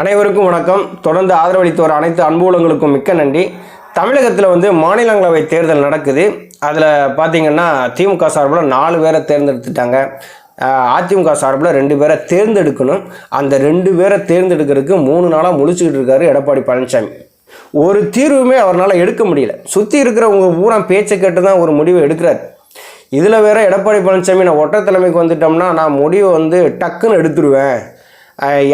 அனைவருக்கும் வணக்கம். தொடர்ந்து ஆதரவளித்து வர அனைத்து அன்புலங்களுக்கும் மிக்க நன்றி. தமிழகத்தில் வந்து மாநிலங்களவை தேர்தல் நடக்குது. அதில் பார்த்தீங்கன்னா திமுக சார்பில் நாலு பேரை தேர்ந்தெடுத்துட்டாங்க. அதிமுக சார்பில் ரெண்டு பேரை தேர்ந்தெடுக்கணும். அந்த ரெண்டு பேரை தேர்ந்தெடுக்கிறதுக்கு மூணு நாளாக முழிச்சுக்கிட்டு இருக்காரு எடப்பாடி பழனிசாமி. ஒரு தீர்வுமே அவரால் எடுக்க முடியல. சுற்றி இருக்கிறவங்க பூரா பேச்சை கேட்டு தான் ஒரு முடிவு எடுக்கிறார். இதில் வேற எடப்பாடி பழனிசாமி நான் ஒற்றை தலைமைக்கு வந்துட்டோம்னா நான் முடிவை வந்து டக்குன்னு எடுத்துருவேன்.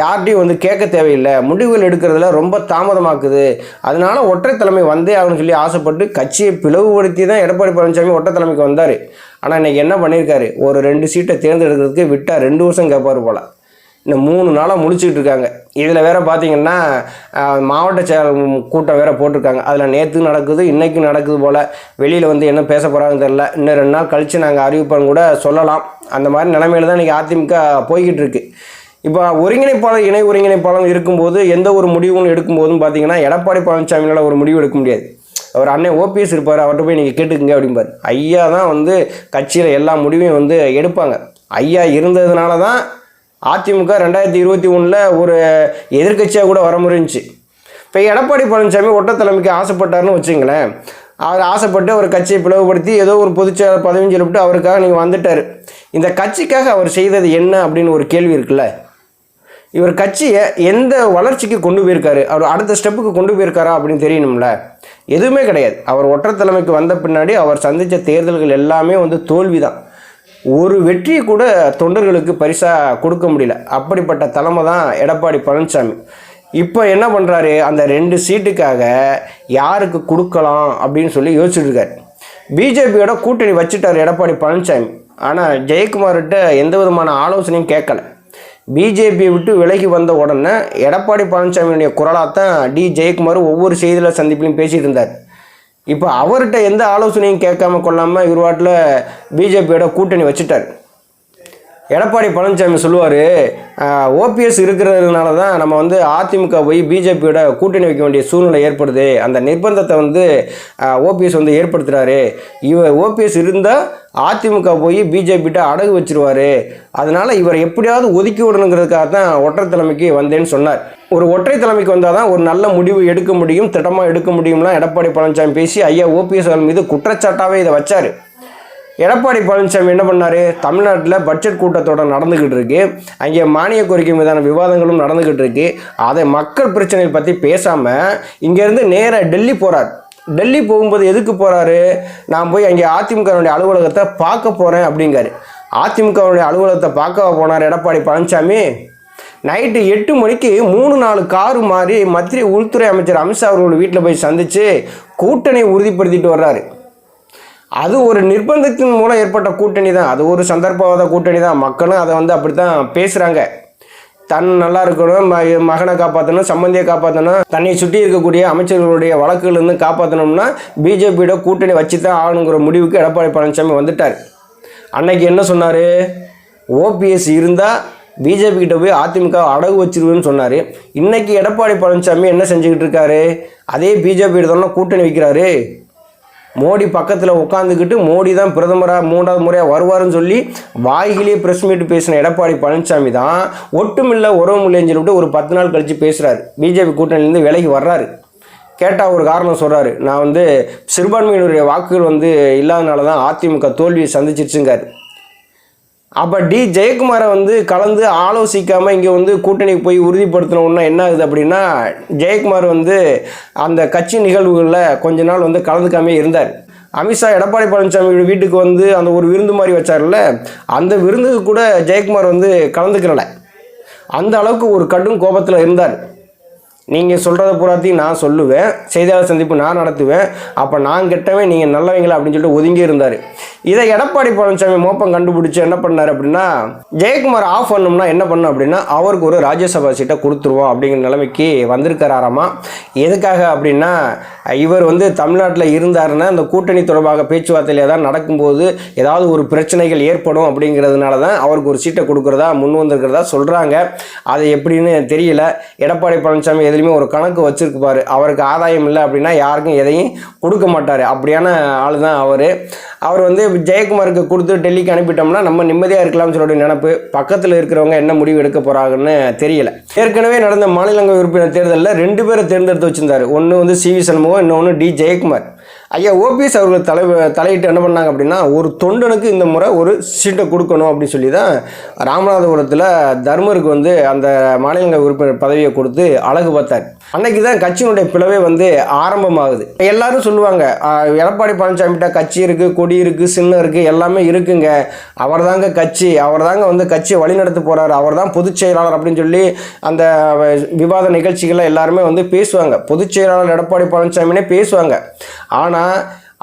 யார்கிட்டையும் வந்து கேட்க தேவையில்லை. முடிவுகள் எடுக்கிறதுல ரொம்ப தாமதமாக்குது. அதனால ஒற்றை தலைமை வந்தே ஆகணும்னு சொல்லி ஆசைப்பட்டு கட்சியை பிளவுபடுத்தி தான் எடப்பாடி பழனிசாமி ஒற்றை தலைமைக்கு வந்தார். ஆனால் இன்றைக்கி என்ன பண்ணியிருக்காரு ஒரு ரெண்டு சீட்டை தேர்ந்தெடுக்கிறதுக்கு விட்டால் ரெண்டு வருஷம் கேட்பார் போல். இன்னும் மூணு நாளாக முடிச்சுக்கிட்டு இருக்காங்க. இதில் வேறு பார்த்தீங்கன்னா மாவட்ட செயல் கூட்டம் வேறு போட்டிருக்காங்க. அதில் நேற்று நடக்குது இன்றைக்கும் நடக்குது போல். வெளியில் வந்து என்ன பேச போகிறாங்கன்னு தெரில இன்னும் ரெண்டு நாள் கழித்து நாங்கள் அறிவிப்போம் கூட சொல்லலாம். அந்த மாதிரி நிலமையில தான் இன்றைக்கி அதிமுக போய்கிட்டு இருக்குது இப்போ ஒருங்கிணைப்பாளர் இணை ஒருங்கிணைப்பாளர் இருக்கும்போது எந்த ஒரு முடிவும் எடுக்கும்போதும் பார்த்தீங்கன்னா எடப்பாடி பழனிசாமியால் ஒரு முடிவு எடுக்க முடியாது. அவர் அண்ணன் ஓபிஎஸ் இருப்பார் அவர்கிட்ட போய் நீங்கள் கேட்டுக்குங்க அப்படிம்பார். ஐயா தான் வந்து கட்சியில் எல்லா முடிவையும் வந்து எடுப்பாங்க. ஐயா இருந்ததுனால தான் அதிமுக ரெண்டாயிரத்தி இருபத்தி ஒன்றில் ஒரு எதிர்க்கட்சியாக கூட வர முடிஞ்சுச்சு. இப்போ எடப்பாடி பழனிசாமி ஒட்ட தலைமைக்கு ஆசைப்பட்டாருன்னு வச்சுங்களேன். அவர் ஆசைப்பட்டு ஒரு கட்சியை பிளவுபடுத்தி ஏதோ ஒரு பொதுச்செயலாளர் பதவின்னு சொல்லிவிட்டு அவருக்காக நீங்கள் வந்துட்டார். இந்த கட்சிக்காக அவர் செய்தது என்ன அப்படின்னு ஒரு கேள்வி இருக்குல்ல? இவர் கட்சியை எந்த வளர்ச்சிக்கு கொண்டு போயிருக்காரு? அவர் அடுத்த ஸ்டெப்புக்கு கொண்டு போயிருக்காரா அப்படின்னு தெரியணும்ல? எதுவுமே கிடையாது. அவர் ஒற்றை தலைமைக்கு வந்த பின்னாடி அவர் சந்தித்த தேர்தல்கள் எல்லாமே வந்து தோல்வி தான் ஒரு வெற்றியை கூட தொண்டர்களுக்கு பரிசாக கொடுக்க முடியல. அப்படிப்பட்ட தலைமை தான் எடப்பாடி பழனிசாமி. இப்போ என்ன பண்ணுறாரு அந்த ரெண்டு சீட்டுக்காக யாருக்கு கொடுக்கலாம் அப்படின்னு சொல்லி யோசிச்சுட்ருக்காரு. பிஜேபியோட கூட்டணி வச்சுட்டார் எடப்பாடி பழனிசாமி. ஆனால் ஜெயக்குமார்கிட்ட எந்த விதமான ஆலோசனையும் கேட்கல. பிஜேபியை விட்டு விலகி வந்த உடனே எடப்பாடி பழனிசாமியுடைய குரலாக தான் டி ஜெயக்குமார் ஒவ்வொரு செய்தியில் சந்திப்பிலையும் பேசிட்டு இருந்தார். இப்போ அவர்கிட்ட எந்த ஆலோசனையும் கேட்காம கொள்ளாமல் இவர் வாட்டில் பிஜேபியோட கூட்டணி வச்சுட்டார். எடப்பாடி பழனிசாமி சொல்லுவார் ஓபிஎஸ் இருக்கிறதுனால தான் நம்ம வந்து அதிமுக போய் பிஜேபியோட கூட்டணி வைக்க வேண்டிய சூழ்நிலை ஏற்படுது. அந்த நிர்பந்தத்தை வந்து ஓபிஎஸ் வந்து ஏற்படுத்துகிறாரு இவர் ஓபிஎஸ் இருந்தால் அதிமுக போய் பிஜேபிகிட்ட அடகு வச்சிருவாரு. அதனால இவர் எப்படியாவது ஒதுக்கி விடணுங்கிறதுக்காக தான் ஒற்றை தலைமைக்கு வந்தேன்னு சொன்னார். ஒரு ஒற்றை தலைமைக்கு வந்தால் தான் ஒரு நல்ல முடிவு எடுக்க முடியும் திட்டமாக எடுக்க முடியும்லாம் எடப்பாடி பழனிசாமி பேசி ஐயா ஓபிஎஸ் மீது குற்றச்சாட்டாகவே இதை வச்சார். எடப்பாடி பழனிசாமி என்ன பண்ணார்? தமிழ்நாட்டில் பட்ஜெட் கூட்டத்தோட நடந்துக்கிட்டு இருக்கு. அங்கே மானிய கோரிக்கை மீதான விவாதங்களும் நடந்துக்கிட்டு இருக்கு. அதை மக்கள் பிரச்சனைகள் பற்றி பேசாமல் இங்கேருந்து நேராக டெல்லி போகிறார் டெல்லி போகும்போது எதுக்கு போகிறாரு நான் போய் அங்கே அதிமுகவுடைய அலுவலகத்தை பார்க்க போகிறேன் அப்படிங்காரு அதிமுகவுடைய அலுவலகத்தை பார்க்க போனார் எடப்பாடி பழனிசாமி. நைட்டு எட்டு மணிக்கு மூணு நாலு காரு மாறி மத்திய உள்துறை அமைச்சர் அமித்ஷா அவர்கள் வீட்டில் போய் சந்தித்து கூட்டணி உறுதிப்படுத்திட்டு வர்றாரு. அது ஒரு நிர்பந்தத்தின் மூலம் ஏற்பட்ட கூட்டணி தான். அது ஒரு சந்தர்ப்பவாத கூட்டணி தான். மக்களும் அதை வந்து அப்படி தான் பேசுகிறாங்க தன் நல்லா இருக்கணும் ம- மகனை காப்பாற்றணும் சம்பந்தியை காப்பாற்றணும் தன்னை சுற்றி இருக்கக்கூடிய அமைச்சர்களுடைய வழக்குலேருந்து காப்பாற்றணும்னா பிஜேபியோட கூட்டணி வச்சு தான் ஆகணுங்கிற முடிவுக்கு எடப்பாடி பழனிசாமி வந்துட்டார். அன்னைக்கு என்ன சொன்னார்? ஓபிஎஸ் இருந்தால் பிஜேபி கிட்ட போய் அதிமுக அடகு வச்சிருவேன்னு சொன்னார். இன்றைக்கி எடப்பாடி பழனிசாமி என்ன செஞ்சுக்கிட்டு இருக்காரு? அதே பிஜேபி தானே கூட்டணி வைக்கிறாரு. மோடி பக்கத்தில் உட்காந்துக்கிட்டு மோடி தான் பிரதமராக மூன்றாவது முறையாக வருவாருன்னு சொல்லி வாய்கிலேயே ப்ரெஸ் மீட் பேசின எடப்பாடி பழனிசாமி தான் ஒட்டுமில்லை உறவு உறவுமில்லைன்னு சொல்லிட்டு ஒரு பத்து நாள் கழித்து பேசுகிறாரு பிஜேபி கூட்டணியிலேருந்து விலகி வர்றாரு. கேட்டால் ஒரு காரணம் சொல்கிறாரு நான் வந்து சிறுபான்மையினுடைய வாக்குகள் வந்து இல்லாதனால தான் அதிமுக தோல்வியை சந்திச்சிருச்சுங்காரு அப்போ டி ஜெயக்குமாரை வந்து கலந்து ஆலோசிக்காமல் இங்கே வந்து கூட்டணிக்கு போய் உறுதிப்படுத்தினோன்னா என்ன ஆகுது அப்படின்னா ஜெயக்குமார் வந்து அந்த கட்சி நிகழ்வுகளில் கொஞ்ச நாள் வந்து கலந்துக்காமே இருந்தார். அமித்ஷா எடப்பாடி பழனிசாமி வீட்டுக்கு வந்து அந்த ஒரு விருந்து மாதிரி வச்சார்ல அந்த விருந்துக்கு கூட ஜெயக்குமார் வந்து கலந்துக்கிறல. அந்த அளவுக்கு ஒரு கடும் கோபத்தில் இருந்தார். நீங்கள் சொல்கிறத பூராத்தையும் நான் சொல்லுவேன். செய்தியாளர் சந்திப்பு நான் நடத்துவேன். அப்போ நான் கெட்டவன் நீங்கள் நல்லவங்களா அப்படின்னு சொல்லிட்டு ஒதுங்கி இருந்தார். இதை எடப்பாடி பழனிசாமி மோப்பம் கண்டுபிடிச்சி என்ன பண்ணார் அப்படின்னா ஜெயக்குமார் ஆஃப் பண்ணோம்னா என்ன பண்ணும் அப்படின்னா அவருக்கு ஒரு ராஜ்யசபா சீட்டை கொடுத்துருவோம் அப்படிங்கிற நிலைமைக்கு வந்திருக்கிறாராமா? எதுக்காக அப்படின்னா இவர் வந்து தமிழ்நாட்டில் இருந்தாருன்னா அந்த கூட்டணி தொடர்பாக பேச்சுவார்த்தையில் ஏதாவது நடக்கும்போது ஏதாவது ஒரு பிரச்சனைகள் ஏற்படும் அப்படிங்கிறதுனால தான் அவருக்கு ஒரு சீட்டை கொடுக்குறதா முன் வந்திருக்கிறதா சொல்கிறாங்க அது எப்படின்னு தெரியல. எடப்பாடி பழனிசாமி எதுலேயும் எதுலையுமே ஒரு கணக்கு வச்சுருக்குப்பார். அவருக்கு ஆதாயம் இல்லை அப்படின்னா யாருக்கும் எதையும் கொடுக்க மாட்டார். அப்படியான ஆள் தான் அவர். அவர் வந்து ஜெயக்குமாருக்கு கொடுத்து டெல்லிக்கு அனுப்பிட்டோம்னா நம்ம நிம்மதியாக இருக்கலாம்னு சொல்லிட்டு நினப்பு. பக்கத்தில் இருக்கிறவங்க என்ன முடிவு எடுக்க போகிறாங்கன்னு தெரியல. ஏற்கனவே நடந்த மாநிலங்கள் உறுப்பினர் தேர்தலில் ரெண்டு பேரை தேர்ந்தெடுத்து வச்சிருந்தார். ஒன்று வந்து சி வி சண்முகம் இன்னொன்று டி ஜெயக்குமார். ஐயா ஓபிஎஸ் அவர்கள் தலை தலையிட்டு என்ன பண்ணாங்க அப்படின்னா ஒரு தொண்டனுக்கு இந்த முறை ஒரு சீட்டை கொடுக்கணும் அப்படின்னு சொல்லி தான் ராமநாதபுரத்தில் தர்மருக்கு வந்து அந்த மாநிலங்கள் உறுப்பினர் பதவியை கொடுத்து அழகு பார்த்தார். அன்னைக்கு தான் கட்சியினுடைய பிளவே வந்து ஆரம்பமாகுது. எல்லாரும் சொல்லுவாங்க எடப்பாடி பழனிசாமிகிட்ட கட்சி இருக்குது கொடி இருக்குது சின்னம் இருக்குது எல்லாமே இருக்குங்க. அவர் தாங்க கட்சி அவர் தாங்க வந்து கட்சியை வழிநடத்த போகிறாரு அவர் தான் பொதுச் செயலாளர் அப்படின்னு சொல்லி அந்த விவாத நிகழ்ச்சிகளை எல்லாருமே வந்து பேசுவாங்க. பொதுச் செயலாளர் எடப்பாடி பழனிசாமினே பேசுவாங்க. ஆனால்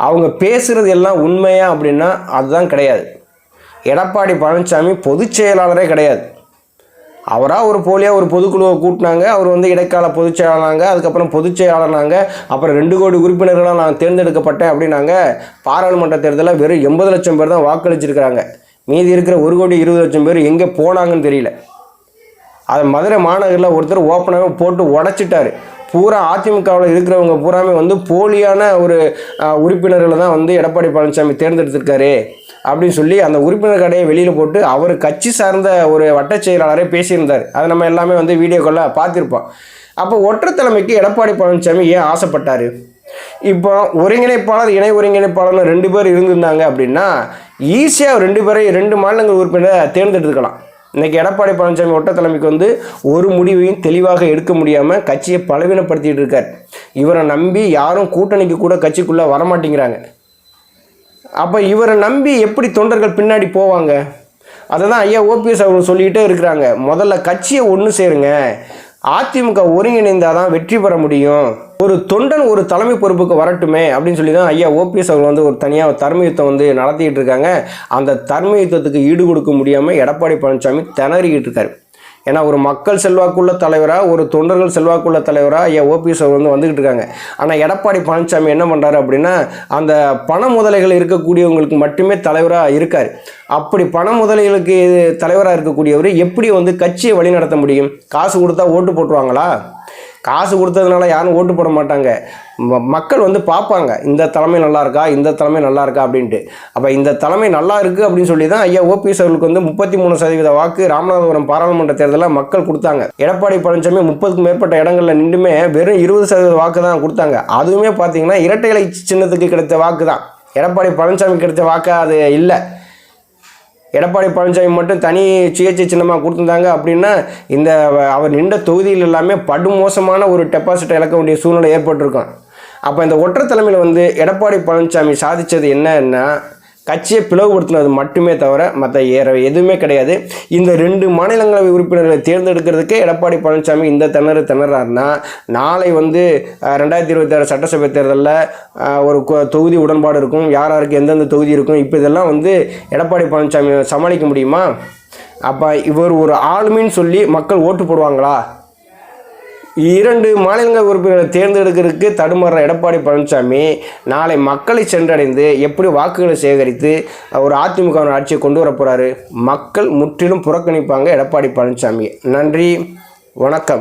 அவங்க பேசுகிறது எல்லாம் உண்மையா அப்படின்னா அதுதான் கிடையாது. எடப்பாடி பழனிசாமி பொதுச் செயலாளரே கிடையாது. அவராக ஒரு போலியாக ஒரு பொதுக்குழுவை கூட்டினாங்க. அவர் வந்து இடைக்கால பொதுச்செயலாளனாங்க அதுக்கப்புறம் பொதுச் செயலாளர்னாங்க. அப்புறம் ரெண்டு கோடி உறுப்பினர்களாக நான் தேர்ந்தெடுக்கப்பட்டேன் அப்படின்னாங்க. பாராளுமன்ற தேர்தலில் வெறும் எண்பது லட்சம் பேர் தான் வாக்களிச்சிருக்கிறாங்க. மீதி இருக்கிற ஒரு கோடி இருபது லட்சம் பேர் எங்கே போனாங்கன்னு தெரியல. அதை மதுரை மாநகரில் ஒருத்தர் ஓப்பனாகவே போட்டு உடச்சிட்டாரு. பூரா அதிமுகவில் இருக்கிறவங்க பூராமே வந்து போலியான ஒரு உறுப்பினர்களை தான் வந்து எடப்பாடி பழனிசாமி தேர்ந்தெடுத்திருக்காரு. அப்படின்னு சொல்லி அந்த உறுப்பினர் கடையை வெளியில் போட்டு அவர் கட்சி சார்ந்த ஒரு வட்டச் செயலாளரே பேசியிருந்தார். அதை நம்ம எல்லாமே வந்து வீடியோக்களில் பார்த்துருப்போம். அப்போ ஒற்றத்தலைமைக்கு எடப்பாடி பழனிசாமி ஏன் ஆசைப்பட்டார்? இப்போ ஒருங்கிணைப்பாளர் இணை ஒருங்கிணைப்பாளர் ரெண்டு பேர் இருந்திருந்தாங்க அப்படின்னா ஈஸியாக ரெண்டு பேரை ரெண்டு மாநிலங்கள் உறுப்பினரை தேர்ந்தெடுத்துக்கலாம். இன்றைக்கி எடப்பாடி பழனிசாமி ஒட்ட தலைமைக்கு வந்து ஒரு முடிவையும் தெளிவாக எடுக்க முடியாமல் கட்சியை பலவீனப்படுத்திகிட்டு இருக்கார். இவரை நம்பி யாரும் கூட்டணிக்கு கூட கட்சிக்குள்ளே வரமாட்டேங்கிறாங்க. அப்போ இவரை நம்பி எப்படி தொண்டர்கள் பின்னாடி போவாங்க? அதை தான் ஐயா ஓபிஎஸ் அவர் சொல்லிக்கிட்டே இருக்கிறாங்க. முதல்ல கட்சியை ஒன்று சேருங்க. அதிமுக ஒருங்கிணைந்தால் தான் வெற்றி பெற முடியும். ஒரு தொண்டன் ஒரு தலைமை பொறுப்புக்கு வரட்டுமே அப்படின்னு சொல்லி தான் ஐயா ஓபிஎஸ் அவர் வந்து ஒரு தனியாக தர்மயுத்தம் வந்து நடத்திக்கிட்டு இருக்காங்க. அந்த தர்மயுத்தத்துக்கு ஈடு கொடுக்க முடியாமல் எடப்பாடி பழனிசாமி திணறிக்கிட்டு இருக்காரு. ஏன்னா ஒரு மக்கள் செல்வாக்குள்ள தலைவராக ஒரு தொண்டர்கள் செல்வாக்குள்ள தலைவராக ஏ ஓபிஎஸ் அவர் வந்து வந்துக்கிட்டு இருக்காங்க. ஆனால் எடப்பாடி பழனிசாமி என்ன பண்ணுறாரு அப்படின்னா அந்த பண முதலைகள் இருக்கக்கூடியவங்களுக்கு மட்டுமே தலைவராக இருக்கார். அப்படி பண முதலைகளுக்கு தலைவராக இருக்கக்கூடியவர் எப்படி வந்து கட்சியை வழிநடத்த முடியும்? காசு கொடுத்தா ஓட்டு போட்டுருவாங்களா? காசு கொடுத்ததுனால யாரும் ஓட்டு போட மாட்டாங்க. ம- மக்கள் வந்து பார்ப்பாங்க இந்த தலைமை நல்லா இருக்கா இந்த தலைமை நல்லா இருக்கா அப்படின்ட்டு. அப்போ இந்த தலைமை நல்லா இருக்குது அப்படின்னு சொல்லி தான் ஐயா ஓபிஎஸ் அவர்களுக்கு வந்து முப்பத்தி மூணு சதவீத வாக்கு ராமநாதபுரம் பாராளுமன்ற தேர்தலில் மக்கள் கொடுத்தாங்க. எடப்பாடி பழனிசாமி முப்பதுக்கும் மேற்பட்ட இடங்களில் நின்றுமே வெறும் இருபது சதவீத வாக்கு தான் கொடுத்தாங்க. அதுவுமே பார்த்தீங்கன்னா இரட்டை இலை சின்னத்துக்கு கிடைத்த வாக்கு தான் எடப்பாடி பழனிசாமி கிடைத்த வாக்கு அது இல்லை. எடப்பாடி பழனிசாமி மட்டும் தனி சுயேட்சை சின்னமாக கொடுத்துருந்தாங்க அப்படின்னா இந்த அவர் நின்ற தொகுதியில் எல்லாமே படுமோசமான ஒரு டெபாசிட்டை இழக்க வேண்டிய சூழ்நிலை ஏற்பட்டிருக்கும். அப்போ இந்த ஒற்றை தலைமையில் வந்து எடப்பாடி பழனிசாமி சாதித்தது என்னன்னா கட்சியை பிளவுபடுத்துனது மட்டுமே தவிர மற்ற ஏற எதுவுமே கிடையாது. இந்த ரெண்டு மாநிலங்களவை உறுப்பினர்களை தேர்ந்தெடுக்கிறதுக்கு எடப்பாடி பழனிசாமி இந்த திணறு திணறாருன்னா நாளை வந்து ரெண்டாயிரத்தி ரெண்டாயிரத்தி இருபத்தாறு சட்டசபை தேர்தலில் ஒரு கொ- தொகுதி உடன்பாடு இருக்கும் யார் யாருக்கு எந்தெந்த தொகுதி இருக்கும் இப்போ இதெல்லாம் வந்து எடப்பாடி பழனிசாமி சமாளிக்க முடியுமா? அப்போ இவர் ஒரு ஆளுமைன்னு சொல்லி மக்கள் ஓட்டு போடுவாங்களா? இரண்டு மாநிலங்கள் உறுப்பினர்களை தேர்ந்தெடுக்கிறதுக்கு தடுமாறுற எடப்பாடி பழனிசாமி நாளை மக்களை சென்றடைந்து எப்படி வாக்குகளை சேகரித்து ஒரு அதிமுக ஆட்சியை கொண்டு வர மக்கள் முற்றிலும் புறக்கணிப்பாங்க எடப்பாடி பழனிசாமி. நன்றி. வணக்கம்.